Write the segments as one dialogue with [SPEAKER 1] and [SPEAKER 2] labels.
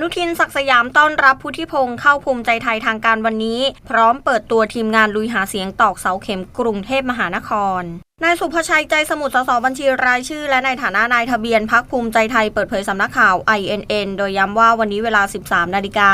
[SPEAKER 1] นุทินศักสยามต้อนรับพุทธิพงศ์เข้าภูมิใจไทยทางการวันนี้ พร้อมเปิดตัวทีมงานลุยหาเสียงตอกเสาเข็มกรุงเทพมหานคร นายสุภชัยใจสมุทรสสบัญชีรายชื่อ และในฐานะนายทะเบียนพักภูมิใจไทยเปิดเผยสำนักข่าว INN โดยย้ำว่าวันนี้เวลา 13 นาฬิกา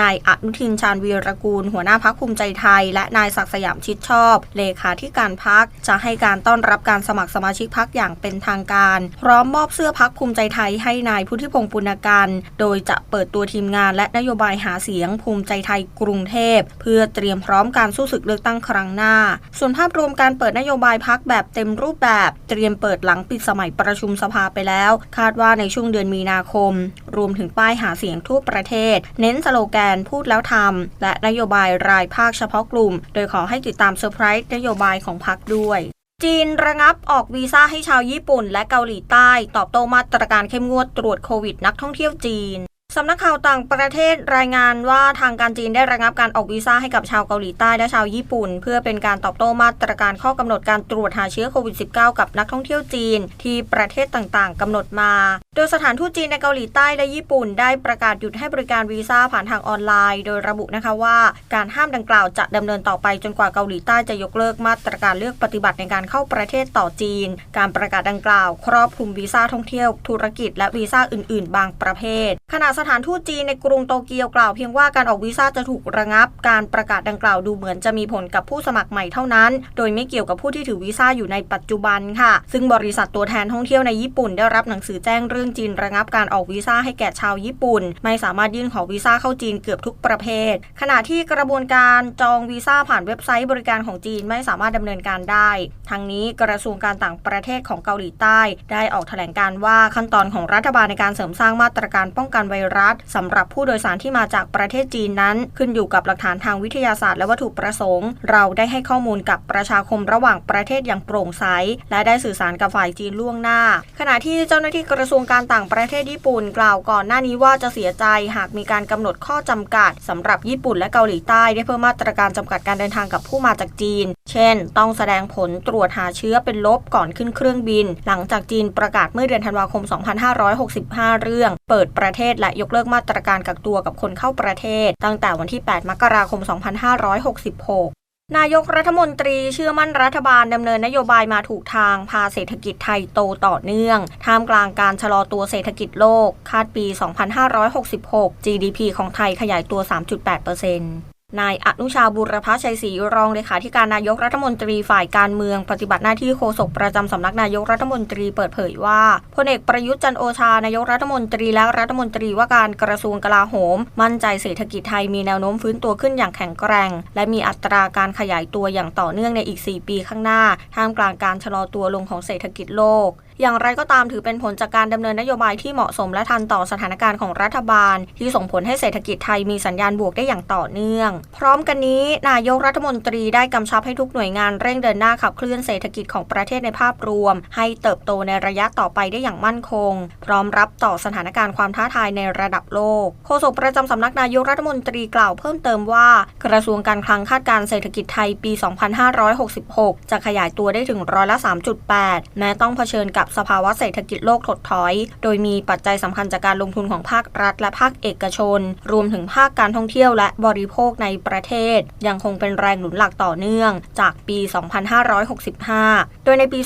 [SPEAKER 1] นายอนุทินชาญวีรกูล หัวหน้าพักภูมิใจไทย และนายศักดิ์สยามชิดชอบ เลขาธิการพักจะให้การต้อนรับการสมัครสมาชิกพักอย่างเป็นทางการ พร้อมมอบเสื้อพักภูมิใจไทยให้นายพุทธิพงศ์ปุณกันโดยจะเปิดตัวทีมงานและนโยบายหาเสียงภูมิใจไทยกรุงเทพ เพื่อเตรียมพร้อมการสู้ศึกเลือกตั้งครั้งหน้า ส่วนภาพรวมการเปิดนโยบายพักแบบเต็มรูปแบบเตรียมเปิดหลังปิดสมัยประชุมสภาไปแล้ว คาดว่าในช่วงเดือนมีนาคม รวมถึงป้ายหาเสียงทั่วประเทศ เน้นสโลแกนพูดแล้วทำและนโยบายรายภาคเฉพาะกลุ่ม โดยขอให้ติดตามเซอร์ไพรส์นโยบายของพักด้วยจีนระงับออกวีซ่าให้ชาวญี่ปุ่นและเกาหลีใต้ ตอบโต้มาตรการเข้มงวดตรวจโควิดนักท่องเที่ยวจีน สำนักข่าวต่างประเทศรายงานว่าทางการจีนได้ระงับการออกวีซ่าให้กับชาวเกาหลีใต้และชาวญี่ปุ่น เพื่อเป็นการตอบโต้มาตรการข้อกำหนดการตรวจหาเชื้อโควิด -19 กับนักท่องเที่ยวจีน ที่ประเทศต่างๆกำหนดมา โดยสถานทูตจีนในเกาหลีใต้และญี่ปุ่น ได้ประกาศหยุดให้บริการวีซ่าผ่านทางออนไลน์ โดยระบุนะคะว่า การห้ามดังกล่าวจะดำเนินต่อไปจนกว่าเกาหลีใต้จะยกเลิกมาตรการเลือกปฏิบัติในการเข้าประเทศต่อจีน การประกาศดังกล่าว ครอบคลุมวีซ่าท่องเที่ยว ธุรกิจและวีซ่าอื่น ๆ บางประเภทขณะสถานทูตจีนในกรุงโตเกียวกล่าวเพียงว่าการออกวีซ่าจะถูกระงับ การประกาศดังกล่าวดูเหมือนจะมีผลกับผู้สมัครใหม่เท่านั้น โดยไม่เกี่ยวกับผู้ที่ถือวีซ่าอยู่ในปัจจุบันค่ะ ซึ่งบริษัทตัวแทนท่องเที่ยวในญี่ปุ่นได้รับหนังสือแจ้งเรื่องจีนระงับการออกวีซ่าให้แก่ชาวญี่ปุ่น ไม่สามารถยื่นขอวีซ่าเข้าจีนเกือบทุกประเภท ขณะที่กระบวนการจองวีซ่าผ่านเว็บไซต์บริการของจีนไม่สามารถดำเนินการได้ ทั้งนี้กระทรวงการต่างประเทศของเกาหลีใต้ ได้ออกแถลงการว่าขั้นตอนของรัฐบาลในการเสริมสร้างมาตรการป้องกันไวรัสสำหรับผู้โดยสารที่มาจากประเทศจีนนั้น ขึ้นอยู่กับหลักฐานทางวิทยาศาสตร์และวัตถุประสงค์ เราได้ให้ข้อมูลกับประชาคมระหว่างประเทศอย่างโปร่งใส และได้สื่อสารกับฝ่ายจีนล่วงหน้า ขณะที่เจ้าหน้าที่กระทรวงการต่างประเทศญี่ปุ่นกล่าวก่อนหน้านี้ว่าจะเสียใจหากมีการกำหนดข้อจำกัดสำหรับญี่ปุ่นและเกาหลีใต้ได้เพิ่มมาตรการจำกัดการเดินทางกับผู้มาจากจีน เช่น ต้องแสดงผลตรวจหาเชื้อเป็นลบก่อนขึ้นเครื่องบิน หลังจากจีนประกาศเมื่อเดือนธันวาคม 2565 เรื่อง เปิดประเทศและยกเลิกมาตรการกักตัวกับคนเข้าประเทศ ตั้งแต่วันที่ 8 มกราคม 2566นายกรัฐมนตรีเชื่อมั่นรัฐบาลดำเนินนโยบายมาถูกทาง พาเศรษฐกิจไทยโตต่อเนื่อง ท่ามกลางการชะลอตัวเศรษฐกิจโลก คาดปี 2566 GDP ของไทยขยายตัว 3.8% นายอนุชาบุรพชัยศรีรองเลขาธิการนายกรัฐมนตรีฝ่ายการเมือง ปฏิบัติหน้าที่โฆษกประจำสำนักนายกรัฐมนตรีเปิดเผยว่าพลเอกประยุทธ์จันโอชานายกรัฐมนตรีและรัฐมนตรีว่าการกระทรวงกลาโหม มั่นใจเศรษฐกิจไทยมีแนวโน้มฟื้นตัวขึ้นอย่างแข็งแกร่ง และมีอัตราการขยายตัวอย่างต่อเนื่องในอีก 4 ปีข้างหน้าท่ามกลางการชะลอตัวลงของเศรษฐกิจโลก อย่างไรก็ตามถือเป็นผลจากการดำเนินนโยบายที่เหมาะสมและทันต่อสถานการณ์ของรัฐบาล ที่ส่งผลให้เศรษฐกิจไทยมีสัญญาณบวกได้อย่างต่อเนื่อง พร้อมกันนี้ นายกรัฐมนตรีได้กำชับให้ทุกหน่วยงานเร่งเดินหน้าขับเคลื่อนเศรษฐกิจของประเทศในภาพรวม ให้เติบโตในระยะต่อไปได้อย่างมั่นคง พร้อมรับต่อสถานการณ์ความท้าทายในระดับโลกโฆษกประจำสำนักนายกรัฐมนตรีกล่าวเพิ่มเติมว่า กระทรวงการคลังคาดการเศรษฐกิจไทยปี 2566 จะขยายตัวได้ถึงร้อยละ 3.8 แม้ต้องเผชิญกับสภาวะเศรษฐกิจโลกถดถอย โดยมีปัจจัยสำคัญจากการลงทุนของภาครัฐและภาคเอกชน รวมถึงภาคการท่องเที่ยวและบริโภคในประเทศ ยังคงเป็นแรงหนุนหลักต่อเนื่อง จากปี 2565 โดยในปี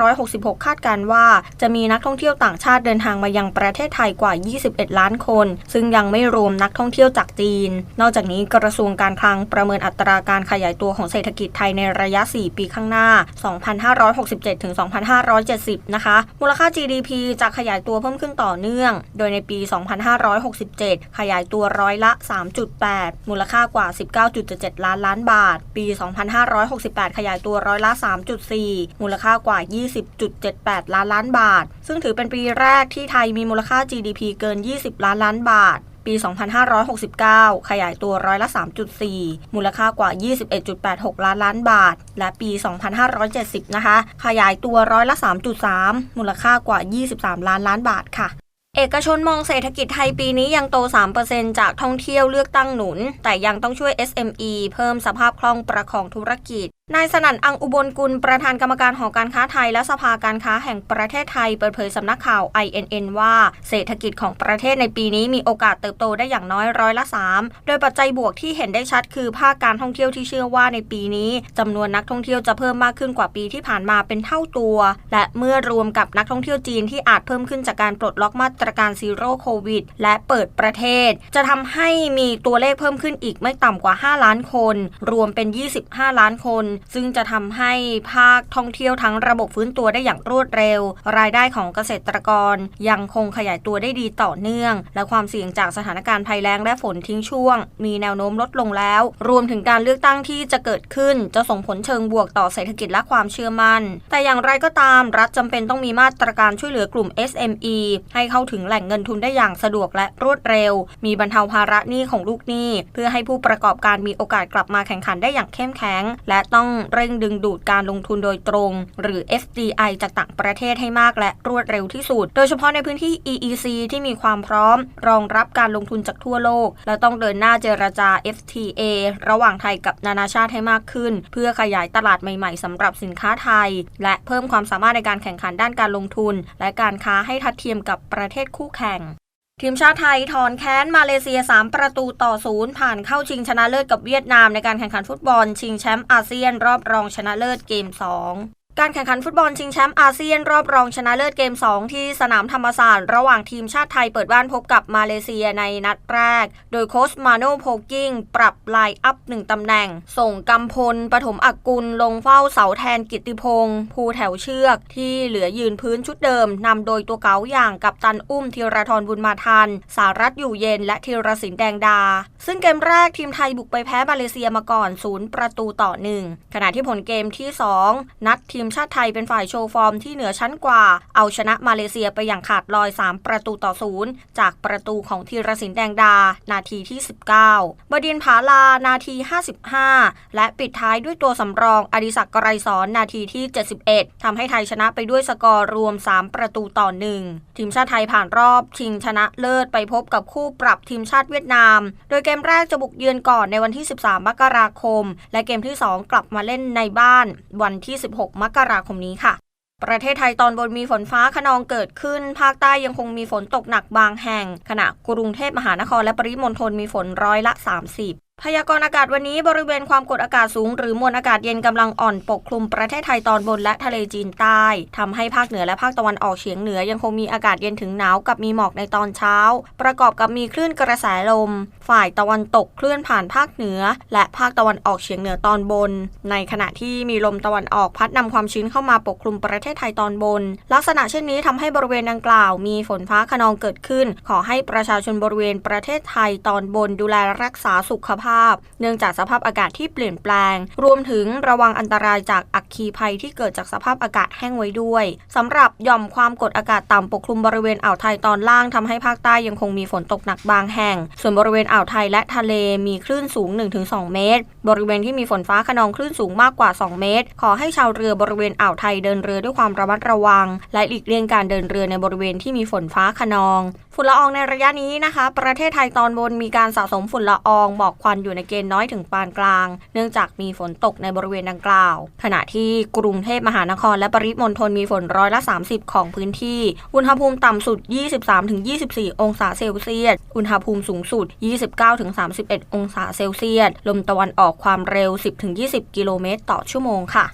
[SPEAKER 1] 2566 คาดการว่า จะมีนักท่องเที่ยวต่างชาติเดินทางมายังประเทศไทยกว่า 21 ล้านคน ซึ่งยังไม่รวมนักท่องเที่ยวจากจีน นอกจากนี้กระทรวงการคลังประเมินอัตราการขยายตัวของเศรษฐกิจไทยในระยะ 4 ปีข้างหน้า 2567 ถึง 2570นะคะ มูลค่า GDP จะขยายตัวเพิ่มขึ้นต่อเนื่อง โดยในปี 2567 ขยายตัวร้อยละ 3.8 มูลค่ากว่า 19.77ล้านล้านบาท ปี 2568 ขยายตัวร้อยละ 3.4 มูลค่ากว่า 20.78 ล้านล้านบาท ซึ่งถือเป็นปีแรกที่ไทยมีมูลค่า GDP เกิน 20 ล้านล้านบาท ปี 2569 ขยายตัวร้อยละ 3.4 มูลค่ากว่า 21.86 ล้านล้านบาท และปี 2570 นะคะ ขยายตัวร้อยละ 3.3 มูลค่ากว่า 23 ล้านล้านบาทค่ะ เอกชนมองเศรษฐกิจไทยปีนี้ยังโต 3%จากท่องเที่ยวเลือกตั้งหนุน แต่ยังต้องช่วย SME เพิ่มสภาพคล่องประคองธุรกิจ นายสนั่นอังอุบลกุล ประธานกรรมการหอการค้าไทยและสภาการค้าแห่งประเทศไทย เปิดเผยสำนักข่าว INN ว่าเศรษฐกิจของประเทศในปีนี้มีโอกาสเติบโตได้อย่างน้อยร้อยละ 3 โดยปัจจัยบวกที่เห็นได้ชัดคือภาคการท่องเที่ยวที่เชื่อว่าในปีนี้จำนวนนักท่องเที่ยวจะเพิ่มมากขึ้นกว่าปีที่ผ่านมาเป็นเท่าตัว และเมื่อรวมกับนักท่องเที่ยวจีนที่อาจเพิ่มขึ้นจากการปลดล็อกมาตรการซีโร่โควิด และเปิดประเทศ จะทำให้มีตัวเลขเพิ่มขึ้นอีกไม่ต่ำกว่า 5 ล้านคน รวมเป็น 25 ล้านคน ซึ่งจะทำให้ภาคท่องเที่ยวทั้งระบบฟื้นตัวได้อย่างรวดเร็ว รายได้ของเกษตรกร ยังคงขยายตัวได้ดีต่อเนื่อง และความเสี่ยงจากสถานการณ์ภัยแล้งและฝนทิ้งช่วง มีแนวโน้มลดลงแล้ว รวมถึงการเลือกตั้งที่จะเกิดขึ้น จะส่งผลเชิงบวกต่อเศรษฐกิจและความเชื่อมั่น แต่อย่างไรก็ตามรัฐจำเป็นต้องมีมาตรการช่วยเหลือกลุ่ม SME ให้เข้าถึงแหล่งเงินทุนได้อย่างสะดวกและรวดเร็ว มีบรรเทาภาระหนี้ของลูกหนี้ เพื่อให้ผู้ประกอบการมีโอกาสกลับมาแข่งขันได้อย่างเข้มแข็ง และต้องเร่งดึงดูดการลงทุนโดยตรง หรือ FDI จากต่างประเทศให้มากและรวดเร็วที่สุด โดยเฉพาะในพื้นที่ EEC ที่มีความพร้อม รองรับการลงทุนจากทั่วโลก และต้องเดินหน้าเจรจา FTA ระหว่างไทยกับนานาชาติให้มากขึ้น เพื่อขยายตลาดใหม่ ๆสำหรับสินค้าไทย และเพิ่มความสามารถในการแข่งขันด้านการลงทุน และการค้าให้ทัดเทียมกับประเทศคู่แข่ง ทีมชาติไทยถอนแค้นมาเลเซีย 3 ประตูต่อศูนย์ผ่านเข้าชิงชนะเลิศกับเวียดนามในการแข่งขันฟุตบอล ชิงแชมป์อาเซียนรอบรองชนะเลิศเกม 2 การแข่งขันฟุตบอลชิงแชมป์อาเซียนรอบรองชนะเลิศเกม 2 ที่สนามธรรมศาสตร์ระหว่างทีมชาติไทยเปิดบ้านพบกับมาเลเซียในนัดแรก โดยโค้ชมาโนโพกิ้งปรับไลน์อัพหนึ่งตำแหน่ง ส่งกำพลปฐมอักกุลลงเฝ้าเสาแทนกิติพงศ์ภูแถวเชือก ที่เหลือยืนพื้นชุดเดิมนำโดยตัวเก๋าอย่างกับตันอุ้มธีรทรบุญมาทัน สารัตอยู่เย็นและธีรศิลป์แดงดา ซึ่งเกมแรกทีมไทยบุกไปแพ้มาเลเซียมาก่อนศูนย์ประตูต่อหนึ่งขณะที่ผลเกมที่ 2 นัดทีมชาติไทยเป็นฝ่ายโชว์ฟอร์มที่เหนือชั้นกว่า เอาชนะมาเลเซียไปอย่างขาดลอย 3 ประตูต่อศูนย์จากประตูของธีรศิลป์แดงดา นาทีที่ 19 บดินผาลา นาที 55 และปิดท้ายด้วยตัวสำรองอดิศักดิ์ไกรสอนนาทีที่ 71ทำให้ไทยชนะไปด้วยสกอร์รวม 3 ประตูต่อ1ทีมชาติไทยผ่านรอบชิงชนะเลิศไปพบกับคู่ปรับทีมชาติเวียดนาม โดยเกมแรกจะบุกเยือนก่อนในวันที่ 13 มกราคม และเกมที่ 2 กลับมาเล่นในบ้านวันที่ 16 มกราคมนี้ค่ะ ประเทศไทยตอนบนมีฝนฟ้าขนองเกิดขึ้น ภาคใต้ยังคงมีฝนตกหนักบางแห่ง ขณะกรุงเทพมหานครและปริมณฑลมีฝนร้อยละ 30 พยากรณ์อากาศวันนี้บริเวณความกดอากาศสูง หรือมวลอากาศเย็นกำลังอ่อนปกคลุมประเทศไทยตอนบนและทะเลจีนใต้ทำให้ภาคเหนือและภาคตะวันออกเฉียงเหนือยังคงมีอากาศเย็นถึงหนาวกับมีหมอกในตอนเช้า ประกอบกับมีคลื่นกระแสลม ฝ่ายตะวันตกเคลื่อนผ่านภาคเหนือ และภาคตะวันออกเฉียงเหนือตอนบน ในขณะที่มีลมตะวันออกพัดนำความชื้นเข้ามาปกคลุมประเทศไทยตอนบน ลักษณะเช่นนี้ทำให้บริเวณดังกล่าว มีฝนฟ้าขนองเกิดขึ้น ขอให้ประชาชนบริเวณประเทศไทยตอนบนดูแลรักษาสุขภาพ เนื่องจากสภาพอากาศที่เปลี่ยนแปลง รวมถึงระวังอันตรายจากอัคคีภัยที่เกิดจากสภาพอากาศแห้งไว้ด้วยสำหรับหย่อมความกดอากาศต่ำปกคลุมบริเวณอ่าวไทยตอนล่างทำให้ภาคใต้ยังคงมีฝนตกหนักบางแห่ง ส่วนบริเวณอ่าวไทยและทะเลมีคลื่นสูง 1-2 เมตร บริเวณที่มีฝนฟ้าขนองคลื่นสูงมากกว่า 2 เมตร ขอให้ชาวเรือบริเวณอ่าวไทยเดินเรือด้วยความระมัดระวัง และหลีกเลี่ยงการเดินเรือในบริเวณที่มีฝนฟ้าขนอง ฝุ่นละอองในระยะนี้นะคะ ประเทศไทยตอนบนมีการสะสมฝุ่นละอองหมอกควันอยู่ในเกณฑ์น้อยถึงปานกลาง เนื่องจากมีฝนตกในบริเวณดังกล่าว ขณะที่กรุงเทพมหานครและปริมณฑลมีฝนร้อยละ 30 ของพื้นที่ อุณหภูมิต่ำสุด 23-24 องศาเซลเซียส อุณหภูมิสูงสุด 29-31 องศาเซลเซียส ลมตะวันออกความเร็ว 10-20 กิโลเมตรต่อชั่วโมงค่ะ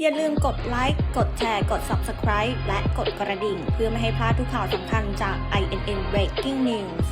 [SPEAKER 1] อย่าลืมกดไลค์ กดแชร์ กด Subscribe และกดกระดิ่ง เพื่อไม่ให้พลาดทุกข่าวสำคัญจาก INN Breaking News